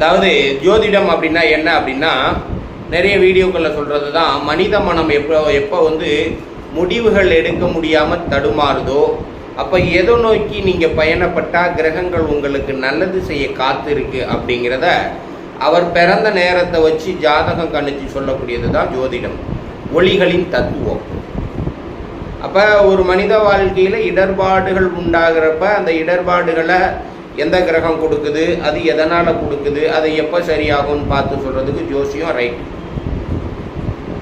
அதாவது ஜோதிடம் அப்படின்னா என்ன அப்படின்னா நிறைய வீடியோக்களில் சொல்கிறது தான் மனித மனம் எப்போ எப்போ வந்து முடிவுகள் எடுக்க முடியாமல் தடுமாறுதோ அப்போ எதை நோக்கி நீங்கள் பயணப்பட்டால் கிரகங்கள் உங்களுக்கு நல்லது செய்ய காத்திருக்கு அப்படிங்கிறத அவர் பிறந்த நேரத்தை வச்சு ஜாதகம் கணிச்சு சொல்லக்கூடியது தான் ஜோதிடம். ஒளிகளின் தத்துவம். அப்போ ஒரு மனித வாழ்க்கையில் இடர்பாடுகள் உண்டாகிறப்ப அந்த இடர்பாடுகளை எந்த கிரகம் கொடுக்குது அது எதனால் கொடுக்குது அது எப்போ சரியாகும்னு பார்த்து சொல்கிறதுக்கு ஜோசியம் ரைட்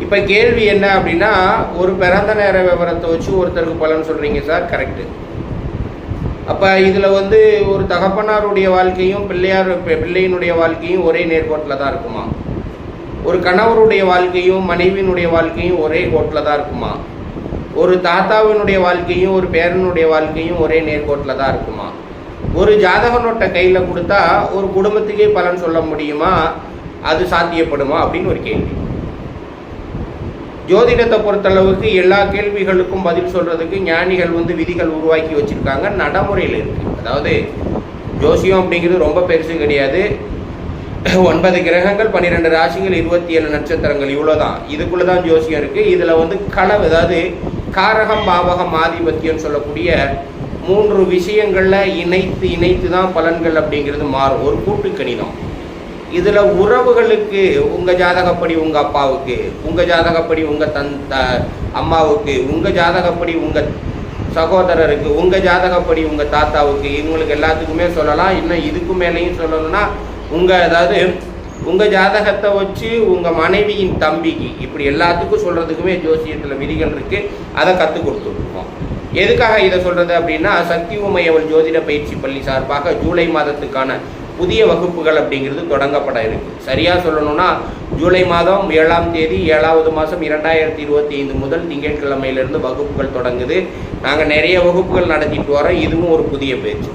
இப்போ கேள்வி என்ன அப்படின்னா ஒரு பிறந்த நேர விவரத்தை வச்சு ஒருத்தருக்கு பலன் சொல்கிறீங்க சார் கரெக்டு அப்போ இதில் வந்து ஒரு தகப்பனாருடைய வாழ்க்கையும் பிள்ளையார் பிள்ளையினுடைய வாழ்க்கையும் ஒரே நேர்கோட்டில் தான் இருக்குமா? ஒரு கணவருடைய வாழ்க்கையும் மனைவியினுடைய வாழ்க்கையும் ஒரே கோட்டில் தான் இருக்குமா? ஒரு தாத்தாவினுடைய வாழ்க்கையும் ஒரு பேரனுடைய வாழ்க்கையும் ஒரே நேர்கோட்டில் தான் இருக்குமா? ஒரு ஜாதக நோட்டை கையில் கொடுத்தா ஒரு குடும்பத்துக்கே பலன் சொல்ல முடியுமா? அது சாத்தியப்படுமா? அப்படின்னு ஒரு கேள்வி. ஜோதிடத்தை பொறுத்தளவுக்கு எல்லா கேள்விகளுக்கும் பதில் சொல்றதுக்கு ஞானிகள் வந்து விதிகள் உருவாக்கி வச்சிருக்காங்க நடைமுறையில் இருக்கு. அதாவது ஜோசியம் அப்படிங்கிறது ரொம்ப பெருசு கிடையாது. ஒன்பது கிரகங்கள் பன்னிரெண்டு ராசிகள் இருபத்தி ஏழு நட்சத்திரங்கள் இவ்வளோதான் இதுக்குள்ளே தான் ஜோசியம் இருக்குது இதில் வந்து களவு அதாவது காரகம் பாவகம் ஆதிபத்தியம் சொல்லக்கூடிய மூன்று விஷயங்களில் இணைத்து இணைத்து தான் பலன்கள் அப்படிங்கிறது மாறும். ஒரு கூட்டு கணிதம் இதில் உறவுகளுக்கு உங்கள் ஜாதகப்படி உங்கள் அப்பாவுக்கு உங்கள் ஜாதகப்படி உங்கள் தன் த- அம்மாவுக்கு உங்கள் ஜாதகப்படி உங்கள் சகோதரருக்கு உங்கள் ஜாதகப்படி உங்கள் தாத்தாவுக்கு இவங்களுக்கு எல்லாத்துக்குமே சொல்லலாம். இன்னும் இதுக்கு மேலேயும் சொல்லணும்னா உங்கள் அதாவது உங்கள் ஜாதகத்தை வச்சு உங்கள் மனைவியின் தம்பிக்கு இப்படி எல்லாத்துக்கும் சொல்கிறதுக்குமே ஜோசியத்தில் விதிகள் இருக்குது அதை கற்றுக் கொடுத்துருக்கோம். எதுக்காக இதை சொல்கிறது அப்படின்னா சக்தி உமையவள் ஜோதிட பயிற்சி பள்ளி சார்பாக ஜூலை மாதத்துக்கான புதிய வகுப்புகள் அப்படிங்கிறது தொடங்கப்பட இருக்கு. சரியாக சொல்லணும்னா ஜூலை மாதம் ஏழாம் தேதி ஏழாவது மாதம் இரண்டாயிரத்தி இருபத்தி ஐந்து முதல் திங்கட்கிழமையிலிருந்து வகுப்புகள் தொடங்குது. நாங்கள் நிறைய வகுப்புகள் நடத்திட்டு வரோம். இதுவும் ஒரு புதிய பேச்சு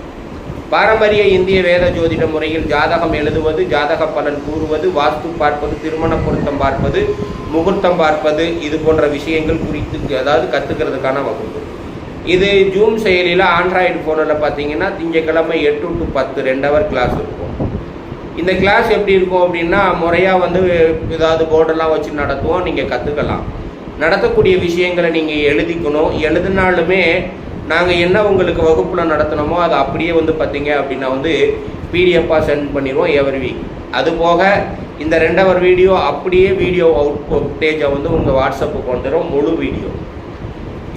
பாரம்பரிய இந்திய வேத ஜோதிட முறையில் ஜாதகம் எழுதுவது ஜாதக பலன் கூறுவது வாஸ்து பார்ப்பது திருமண பொருத்தம் பார்ப்பது முகூர்த்தம் பார்ப்பது இது போன்ற விஷயங்கள் குறித்து அதாவது கற்றுக்கிறதுக்கான வகுப்பு. இது ஜூம் செயலியில் ஆண்ட்ராய்டு ஃபோனில் பார்த்தீங்கன்னா திங்கக்கிழமை எட்டு டு பத்து ரெண்டு ஹவர் கிளாஸ் இருக்கும். இந்த கிளாஸ் எப்படி இருக்கும் அப்படின்னா முறையாக வந்து ஏதாவது போர்டெல்லாம் வச்சு நடத்துவோம் நீங்கள் கற்றுக்கலாம் நடத்தக்கூடிய விஷயங்களை நீங்கள் எழுதிக்கணும். எழுதினாலுமே நாங்கள் என்ன உங்களுக்கு வகுப்பில் நடத்தினோமோ அதை அப்படியே வந்து பார்த்தீங்க அப்படின்னா வந்து பிடிஎஃபாக சென்ட் பண்ணிடுவோம் எவரி வீக் அது போக இந்த ரெண்டவர் வீடியோ அப்படியே வீடியோ அவுட் பேஜை வந்து உங்கள் வாட்ஸ்அப்புக்கு வந்துடும் முழு வீடியோ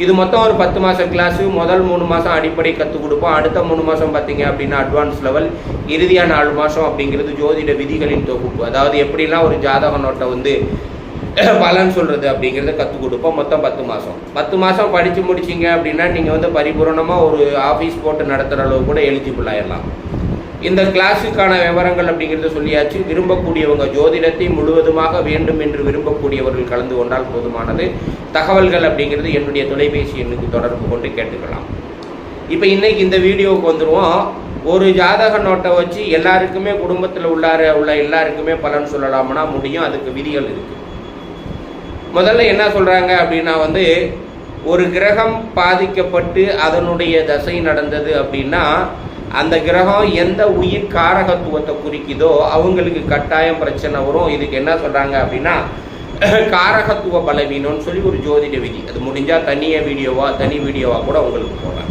இது மொத்தம் ஒரு பத்து மாதம் கிளாஸு முதல் மூணு மாதம் அடிப்படை கற்றுக் கொடுப்போம். அடுத்த மூணு மாதம் பார்த்தீங்க அப்படின்னா அட்வான்ஸ் லெவல் இறுதியாக நாலு மாதம் அப்படிங்கிறது ஜோதிட விதிகளின் தொகுப்பு. அதாவது எப்படிலாம் ஒரு ஜாதக நோட்டை வந்து பலன் சொல்கிறது அப்படிங்கிறத கற்றுக் கொடுப்போம். மொத்தம் பத்து மாதம் பத்து மாதம் படித்து முடிச்சிங்க அப்படின்னா நீங்கள் வந்து பரிபூரணமாக ஒரு ஆஃபீஸ் போட்டு நடத்துகிற அளவு கூட எலிஜிபிள் ஆயிடலாம் இந்த கிளாஸுக்கான விவரங்கள் அப்படிங்கிறத சொல்லியாச்சு. விரும்பக்கூடியவங்க ஜோதிடத்தை முழுவதுமாக வேண்டும் என்று விரும்பக்கூடியவர்கள் கலந்து கொண்டால் போதுமானது. தகவல்கள் அப்படிங்கிறது என்னுடைய தொலைபேசி எண்ணுக்கு தொடர்பு கொண்டு கேட்டுக்கலாம். இப்போ இன்றைக்கி இந்த வீடியோவுக்கு வந்துடுவோம் ஒரு ஜாதக நோட்டை வச்சு எல்லாருக்குமே குடும்பத்தில் உள்ளார உள்ள எல்லாருக்குமே பலன் சொல்லலாம்னா முடியும். அதுக்கு விதிகள் இருக்குது முதல்ல என்ன சொல்கிறாங்க அப்படின்னா வந்து ஒரு கிரகம் பாதிக்கப்பட்டு அதனுடைய தசை நடந்தது அப்படின்னா அந்த கிரகம் எந்த உயிர் காரகத்துவத்தை குறிக்குதோ அவங்களுக்கு கட்டாயம் பிரச்சனை வரும். இதுக்கு என்ன சொல்கிறாங்க அப்படின்னா காரகத்துவ பலவீனம்னு சொல்லி ஒரு ஜோதிட விதி. அது முடிஞ்சால் தனிய வீடியோவா தனி வீடியோவா கூட உங்களுக்கு போகலாம்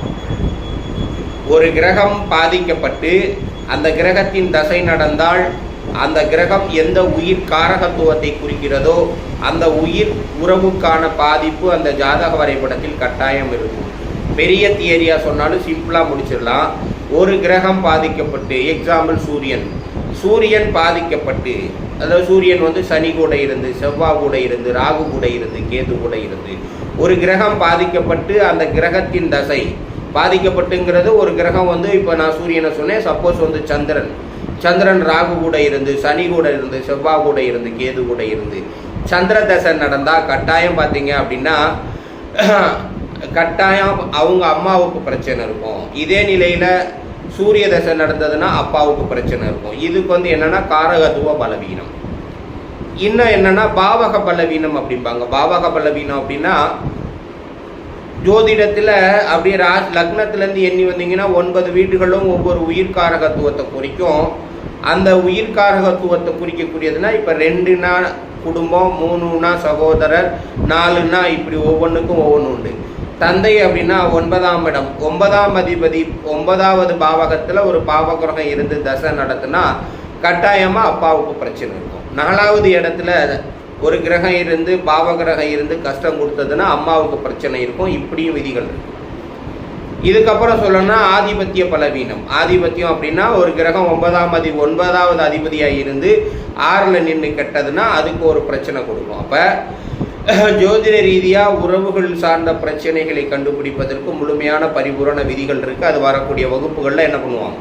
ஒரு கிரகம் பாதிக்கப்பட்டு அந்த கிரகத்தின் தசை நடந்தால் அந்த கிரகம் எந்த உயிர் காரகத்துவத்தை குறிக்கிறதோ அந்த உயிர் உறவுக்கான பாதிப்பு அந்த ஜாதக வரைபடத்தில் கட்டாயம் இருக்கும். பெரிய தியரியாக சொன்னாலும் சிம்பிளாக முடிச்சிடலாம். ஒரு கிரகம் பாதிக்கப்பட்டு எக்ஸாம்பிள் சூரியன். சூரியன் பாதிக்கப்பட்டு அதாவது சூரியன் வந்து சனி கூட இருந்து செவ்வாய் கூட இருந்து ராகு கூட இருந்து கேது கூட இருந்து ஒரு கிரகம் பாதிக்கப்பட்டு அந்த கிரகத்தின் தசை. பாதிக்கப்பட்டுங்கிறது ஒரு கிரகம் வந்து இப்போ நான் சூரியனை சொன்னேன் சப்போஸ் வந்து சந்திரன். சந்திரன் ராகு கூட இருந்து சனி கூட இருந்து செவ்வாய் கூட இருந்து கேது கூட இருந்து. சந்திர தசை நடந்தால் கட்டாயம் பார்த்தீங்க அப்படின்னா கட்டாயம் அவங்க அம்மாவுக்கு பிரச்சனை இருக்கும். இதே நிலையில் சூரிய தசை நடந்ததுன்னா அப்பாவுக்கு பிரச்சனை இருக்கும். இதுக்கு வந்து என்னன்னா காரகத்துவ பலவீனம். இன்னும் என்னன்னா பாவக பலவீனம் அப்படிம்பாங்க. பாவக பலவீனம் அப்படின்னா ஜோதிடத்தில் அப்படியே ரா லக்னத்துலேருந்து எண்ணி வந்தீங்கன்னா ஒன்பது வீடுகளும் ஒவ்வொரு உயிர்காரகத்துவத்தை குறிக்கும். அந்த உயிர்காரகத்துவத்தை குறிக்கக்கூடியதுன்னா இப்போ ரெண்டுனா குடும்பம் மூணுனா சகோதரர் நாலுனா இப்படி ஒவ்வொன்றுக்கும் ஒவ்வொன்று உண்டு. தந்தை அப்படின்னா ஒன்பதாம் இடம். ஒன்பதாம் அதிபதி ஒன்பதாவது பாவகத்தில் ஒரு பாவகிரகம் இருந்து தசை நடத்துனா கட்டாயமாக அப்பாவுக்கு பிரச்சனை இருக்கும். நாலாவது இடத்துல ஒரு கிரகம் இருந்து பாவகிரகம் இருந்து கஷ்டம் கொடுத்ததுன்னா அம்மாவுக்கு பிரச்சனை இருக்கும். இப்படியும் விதிகள் இருக்கும் இதுக்கப்புறம் சொல்லணும்னா ஆதிபத்திய பலவீனம். ஆதிபத்தியம் அப்படின்னா ஒரு கிரகம் ஒன்பதாம் அதி ஒன்பதாவது அதிபதியாக இருந்து ஆறில் நின்று கெட்டதுன்னா அதுக்கு ஒரு பிரச்சனை கொடுக்கும். அப்போ ஜோதிட ரீதியாக உறவுகள் சார்ந்த பிரச்சனைகளை கண்டுபிடிப்பதற்கு முழுமையான பரிபூரண விதிகள் இருக்குது அது வரக்கூடிய வகுப்புகளில் என்ன பண்ணுவாங்க?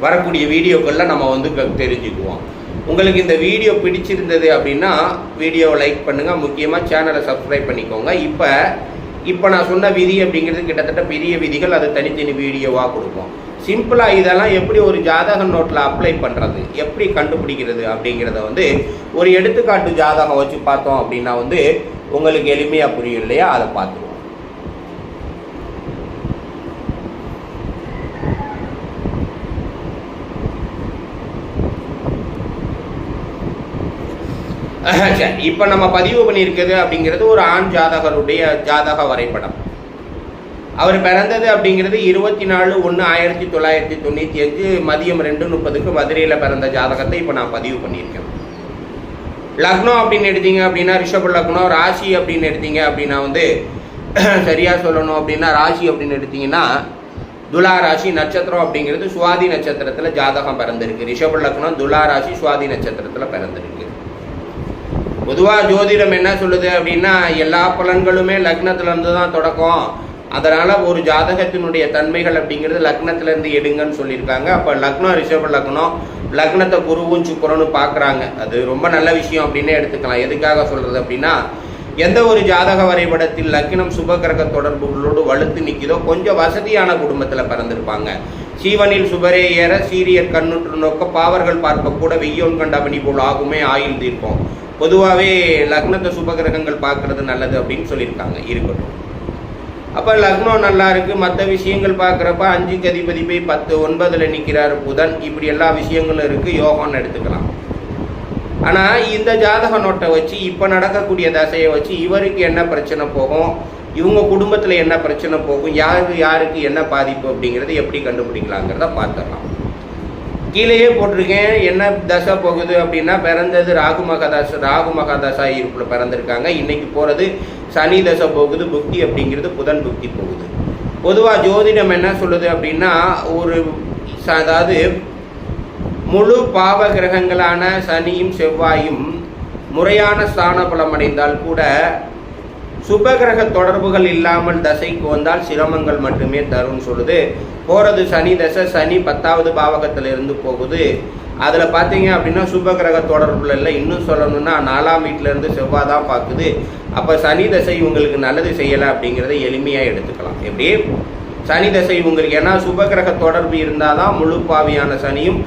வரக்கூடிய வீடியோக்களில் நம்ம வந்து க- தெரிஞ்சுக்குவோம். உங்களுக்கு இந்த வீடியோ பிடிச்சிருந்தது அப்படின்னா வீடியோவை லைக் பண்ணுங்கள் முக்கியமாக சேனலை சப்ஸ்கிரைப் பண்ணிக்கோங்க. இப்போ இப்போ நான் சொன்ன விதி அப்படிங்கிறது கிட்டத்தட்ட பெரிய விதிகள். அது தனித்தனி வீடியோவாக கொடுப்போம். சிம்பிளாக இதெல்லாம் எப்படி ஒரு ஜாதக நோட்டில் அப்ளை பண்ணுறது எப்படி கண்டுபிடிக்கிறது அப்படிங்கிறத வந்து ஒரு எடுத்துக்காட்டு ஜாதகம் வச்சு பார்த்தோம் அப்படின்னா வந்து உங்களுக்கு எளிமையாக புரியும் இல்லையா? அதை பார்த்துருவோம். இப்போ நம்ம பதிவு பண்ணியிருக்கிறது அப்படிங்கிறது ஒரு ஆண் ஜாதகருடைய ஜாதக வரைபடம். அவர் பிறந்தது அப்படிங்கிறது இருபத்தி நாலு ஒன்று ஆயிரத்தி தொள்ளாயிரத்தி தொண்ணூற்றி அஞ்சு மதியம் ரெண்டு முப்பதுக்கு மதுரையில் பிறந்த ஜாதகத்தை இப்போ நான் பதிவு பண்ணியிருக்கேன். லக்னம் அப்படின்னு எடுத்தீங்க அப்படின்னா ரிஷப லக்னம் ராசி அப்படின்னு எடுத்தீங்க அப்படின்னா வந்து சரியாக சொல்லணும் அப்படின்னா ராசி அப்படின்னு எடுத்தீங்கன்னா துலா ராசி நட்சத்திரம் அப்படிங்கிறது சுவாதி நட்சத்திரத்தில் ஜாதகம் பிறந்திருக்கு. ரிஷப லக்னம் துலா ராசி சுவாதி நட்சத்திரத்தில் பிறந்திருக்கு. பொதுவாக ஜோதிடம் என்ன சொல்லுது அப்படின்னா எல்லா பலன்களுமே லக்னத்துலேருந்து தான் தொடக்கம். அதனால ஒரு ஜாதகத்தினுடைய தன்மைகள் அப்படிங்கிறது லக்னத்துல இருந்து எடுங்கன்னு சொல்லியிருக்காங்க. அப்போ லக்னம் ரிஷப லக்னம் லக்னத்தை குருவும் சுக்கரனும் பார்க்குறாங்க. அது ரொம்ப நல்ல விஷயம் அப்படின்னே எடுத்துக்கலாம். எதுக்காக சொல்றது அப்படின்னா எந்த ஒரு ஜாதக வரைபடத்தில் லக்னம் சுபகிரக தொடர்புகளோடு வலுத்து நிற்கிதோ கொஞ்சம் வசதியான குடும்பத்தில் பிறந்திருப்பாங்க. சீவனில் சுபரே ஏற சீரியர் கண்ணுற்று நோக்க பாவர்கள் பார்க்க கூட வெய்யோன் கண்டபணி போல் ஆகுமே ஆயுள் தீர்ப்போம். பொதுவாகவே லக்னத்தை சுபகிரகங்கள் பார்க்கறது நல்லது அப்படின்னு சொல்லியிருக்காங்க. இருக்கட்டும். அப்போ லக்னம் நல்லா இருக்கு. மற்ற விஷயங்கள் பார்க்குறப்ப அஞ்சு கதிபதி போய் பத்து ஒன்பதில் நிற்கிறார் புதன். இப்படி எல்லா விஷயங்களும் இருக்கு. யோகம்னு எடுத்துக்கலாம். ஆனால் இந்த ஜாதக நோட்டை வச்சு இப்போ நடக்கக்கூடிய தசையை வச்சு இவருக்கு என்ன பிரச்சனை போகும்? இவங்க குடும்பத்தில் என்ன பிரச்சனை போகும்? யாருக்கு யாருக்கு என்ன பாதிப்பு அப்படிங்கிறது எப்படி கண்டுபிடிக்கலாங்கிறத பார்த்துடலாம். கீழேயே போட்டிருக்கேன். என்ன தசை போகுது அப்படின்னா பிறந்தது ராகு மகாதாச ராகு மகாதாசா இருப்பில் பிறந்திருக்காங்க. இன்னைக்கு போகிறது சனி தசை போகுது புக்தி அப்படிங்கிறது புதன் புக்தி போகுது. பொதுவாக ஜோதிடம் என்ன சொல்லுது அப்படின்னா ஒரு ச- அதாவது முழு பாவ கிரகங்களான சனியும் செவ்வாயும் முறையான ஸ்தான பலம் அடைந்தால் கூட சுபகிரக தொடர்புகள் இல்லாமல் தசைக்கு வந்தால் சிரமங்கள் மட்டுமே தரும்னு சொல்லுது. போகிறது சனி தசை சனி பத்தாவது பாவகத்தில் இருந்து போகுது. அதில் பார்த்தீங்க அப்படின்னா சுபகிரக தொடர்புல இல்லை. இன்னும் சொல்லணும்னா நாலாம் வீட்டிலேருந்து செவ்வாய் தான் பார்க்குது அப்போ சனி தசை உங்களுக்கு நல்லது செய்யலை அப்படிங்கிறத எளிமையாக எடுத்துக்கலாம். எப்படி? சனி தசை உங்களுக்கு ஏன்னா சுபகிரக தொடர்பு இருந்தால் தான் முழு பாவியான சனியும்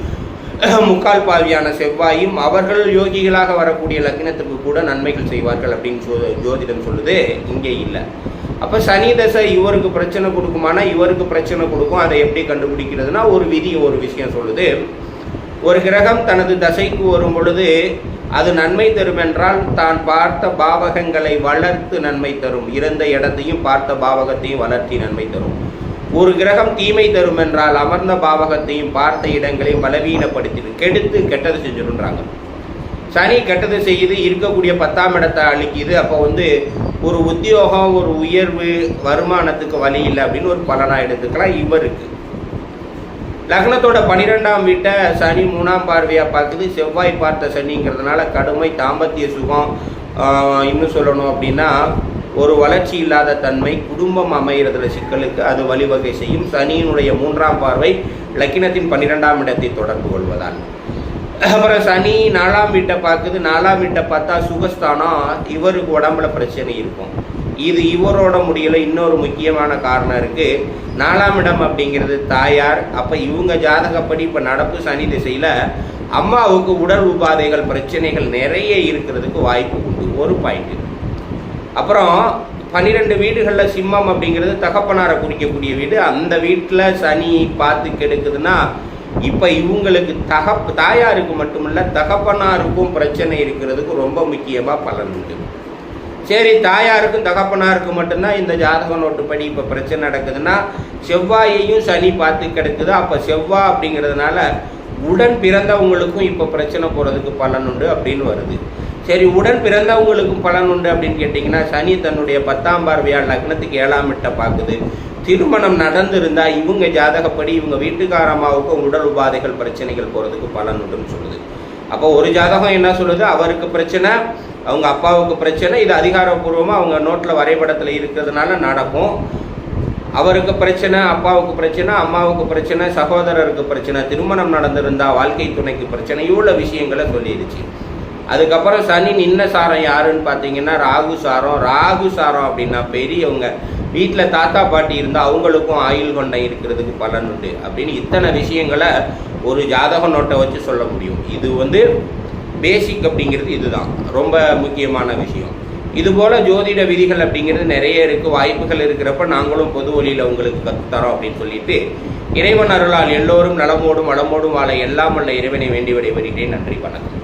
முக்கால் பாவியான செவ்வாயும் அவர்கள் யோகிகளாக வரக்கூடிய லக்னத்துக்கு கூட நன்மைகள் செய்வார்கள் அப்படின்னு சொ ஜோதிடம் சொல்லுது. இங்கே இல்லை. அப்போ சனி தசை இவருக்கு பிரச்சனை கொடுக்குமானா இவருக்கு பிரச்சனை கொடுக்கும். அதை எப்படி கண்டுபிடிக்கிறதுனா ஒரு விதி ஒரு விஷயம் சொல்லுது. ஒரு கிரகம் தனது தசைக்கு வரும் பொழுது அது நன்மை தரும் என்றால் தான் பார்த்த பாவகங்களை வளர்த்து நன்மை தரும். இறந்த இடத்தையும் பார்த்த பாவகத்தையும் வளர்த்தி நன்மை தரும். ஒரு கிரகம் தீமை தரும் என்றால் அமர்ந்த பாவகத்தையும் பார்த்த இடங்களையும் பலவீனப்படுத்திடும். கெடுத்து கெட்டது செஞ்சிடுன்றாங்க சனி கெட்டது செய்யுது இருக்கக்கூடிய பத்தாம் இடத்தை அழிக்குது. அப்போ வந்து ஒரு உத்தியோகம் ஒரு உயர்வு வருமானத்துக்கு வழி இல்லை அப்படின்னு ஒரு பலனாக எடுத்துக்கலாம். இவருக்கு. லக்னத்தோட பனிரெண்டாம் வீட்டை சனி மூணாம் பார்வையாக பார்க்குது. செவ்வாய் பார்த்த சனிங்கிறதுனால கடுமை தாம்பத்திய சுகம் இன்னும் சொல்லணும் அப்படின்னா ஒரு வளர்ச்சி இல்லாத தன்மை குடும்பம் அமைகிறதுல சிக்கலுக்கு அது வழிவகை செய்யும். சனியினுடைய மூன்றாம் பார்வை லக்கினத்தின் பன்னிரெண்டாம் இடத்தை தொடர்பு கொள்வதால். அப்புறம் சனி நாலாம் வீட்டை பார்க்குது. நாலாம் வீட்டை பார்த்தா சுகஸ்தானம். இவருக்கு உடம்புல பிரச்சனை இருக்கும். இது இவரோட முடியல இன்னொரு முக்கியமான காரணம் இருக்கு. நாலாம் இடம் அப்படிங்கிறது தாயார். அப்ப இவங்க ஜாதகப்படி இப்ப நடப்பு சனி திசையில அம்மாவுக்கு உடல் உபாதைகள் பிரச்சனைகள் நிறைய இருக்கிறதுக்கு வாய்ப்பு உண்டு. ஒரு பாயிண்ட். அப்புறம் பன்னிரெண்டு வீடுகளில் சிம்மம் அப்படிங்கிறது தகப்பனாரை குறிக்கக்கூடிய வீடு. அந்த வீட்டில் சனி பார்த்து கெடுக்குதுன்னா இப்போ இவங்களுக்கு தகப் தாயாருக்கு மட்டுமல்ல தகப்பனாருக்கும் பிரச்சனை இருக்கிறதுக்கு ரொம்ப முக்கியமாக பலன் உண்டு. சரி தாயாருக்கும் தகப்பனாருக்கும் மட்டும்தான் இந்த ஜாதக நோட்டுப்படி இப்போ பிரச்சனை நடக்குதுன்னா செவ்வாயையும் சனி பார்த்து கிடக்குது. அப்போ செவ்வாய் அப்படிங்கிறதுனால உடன் பிறந்தவங்களுக்கும் இப்போ பிரச்சனை போகிறதுக்கு பலன் உண்டு அப்படின்னு வருது. சரி உடன் பிறந்தவங்களுக்கும் பலன் உண்டு அப்படின்னு கேட்டிங்கன்னா சனி தன்னுடைய பத்தாம் பார்வையால் லக்னத்துக்கு ஏழாம் இட்ட பார்க்குது. திருமணம் நடந்திருந்தா இவங்க ஜாதகப்படி இவங்க வீட்டுக்காரமாவுக்கும் உடல் உபாதைகள் பிரச்சனைகள் போகிறதுக்கு பலன் உண்டுன்னு சொல்லுது. அப்போ ஒரு ஜாதகம் என்ன சொல்லுது? அவருக்கு பிரச்சனை அவங்க அப்பாவுக்கு பிரச்சனை இது அதிகாரப்பூர்வமாக அவங்க நோட்டில் வரைபடத்தில் இருக்கிறதுனால நடக்கும். அவருக்கு பிரச்சனை அப்பாவுக்கு பிரச்சனை அம்மாவுக்கு பிரச்சனை சகோதரருக்கு பிரச்சனை திருமணம் நடந்திருந்தா வாழ்க்கை துணைக்கு பிரச்சனை இவ்வளோ விஷயங்களை சொல்லிடுச்சு அதுக்கப்புறம் சனி நின்ன சாரம் யாருன்னு பார்த்தீங்கன்னா ராகு சாரம். ராகு சாரம் அப்படின்னா பெரியவங்க. வீட்டில் தாத்தா பாட்டி இருந்தால் அவங்களுக்கும் ஆயுள் கொண்டம் இருக்கிறதுக்கு பலன் உண்டு. அப்படின்னு இத்தனை விஷயங்களை ஒரு ஜாதக நோட்டை வச்சு சொல்ல முடியும். இது வந்து பேசிக் அப்படிங்கிறது இதுதான். ரொம்ப முக்கியமான விஷயம். இதுபோல் ஜோதிட விதிகள் அப்படிங்கிறது நிறைய இருக்குது வாய்ப்புகள் இருக்கிறப்ப நாங்களும் பொது வழியில் உங்களுக்கு கற்றுத்தரோம் அப்படின்னு சொல்லிட்டு இறைவன் அருளால் எல்லோரும் நலமோடும் வளமோடும் வாழ எல்லாம் வல்ல இறைவனை வேண்டி விடைபெறுகிறேன். நன்றி வணக்கம்.